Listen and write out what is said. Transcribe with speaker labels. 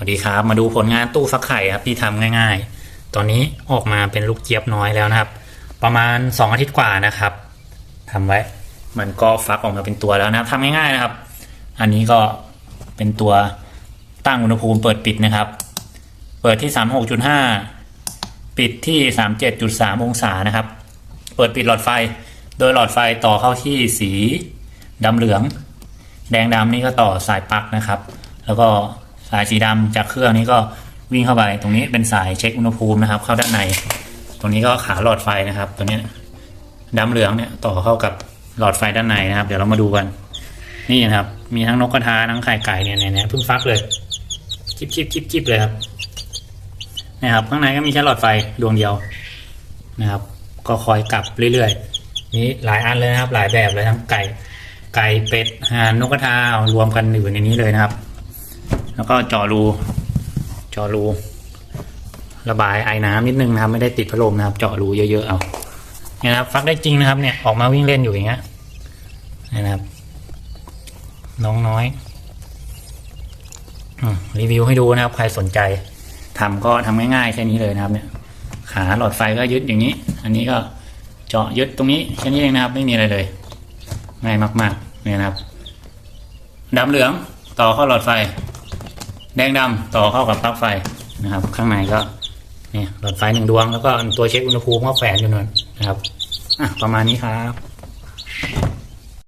Speaker 1: วัสดีครับ มาดูผลงานตู้ฟักไข่ครับที่ทำง่าย ๆ ตอนนี้ออกมาเป็นลูกเจี๊ยบน้อยแล้วนะครับ ประมาณ 2 อาทิตย์กว่านะครับทำไว้ มันก็ฟักออกมาเป็นตัวแล้วนะครับทำง่ายๆนะครับ อันนี้ก็เป็นตัวตั้งอุณหภูมิเปิดปิดนะครับ เปิดที่ 36.5 ปิดที่ 37.3 องศานะครับ เปิดปิดหลอดไฟ โดยหลอดไฟต่อเข้าที่สีดำเหลือง แดงดำนี่ก็ต่อสายปลั๊กนะครับ แล้วก็ สายสีดำจากเครื่องนี้ก็วิ่งเข้าไป ตรงนี้เป็นสายเช็คอุณหภูมินะครับ เข้าด้านใน ตรงนี้ก็ขาหลอดไฟนะครับ ตัวนี้ดำเหลืองเนี่ยต่อเข้ากับหลอดไฟด้านในนะครับ เดี๋ยวเรามาดูกัน นี่นะครับ มีทั้งนกกระทาทั้งไข่ไก่เนี่ยเนี่ยเพิ่งฟักเลยจิบจิบจิบจิบเลยครับนะครับ ข้างในก็มีแค่หลอดไฟดวงเดียวนะครับ ก็คอยกลับเรื่อยๆนี่หลายอันเลยนะครับ หลายแบบเลยทั้งไก่ไก่เป็ดห่านนกกระทารวมกันอยู่ในนี้เลยนะครับ แล้วก็เจาะรูเจาะรู ระบายไอ้น้ำนิดนึงนะครับ ไม่ได้ติดพัดลมนะครับเจาะรูเยอะๆเอาเนี่ยนะครับ ฟักได้จริงนะครับเนี่ยออกมาวิ่งเล่นอยู่อย่างเงี้ยนี่นะครับ น้องน้อยอรีวิวให้ดูนะครับ ใครสนใจทำก็ทำง่ายๆแค่นี้เลยนะครับ เนี่ย ขาหลอดไฟก็ยึดอย่างนี้ อันนี้ก็เจาะยึดตรงนี้แค่นี้เองนะครับ ไม่มีอะไรเลย ง่ายมากๆเนี่ยนะครับดำเหลืองต่อเข้าหลอดไฟ แดงดำต่อเข้ากับปลั๊กไฟนะครับ ข้างในก็เนี่ยหลอดไฟหนึ่งดวงแล้วก็ตัวเช็คอุณหภูมิก็แฝงอยู่นั่นนะครับอะประมาณนี้ครับ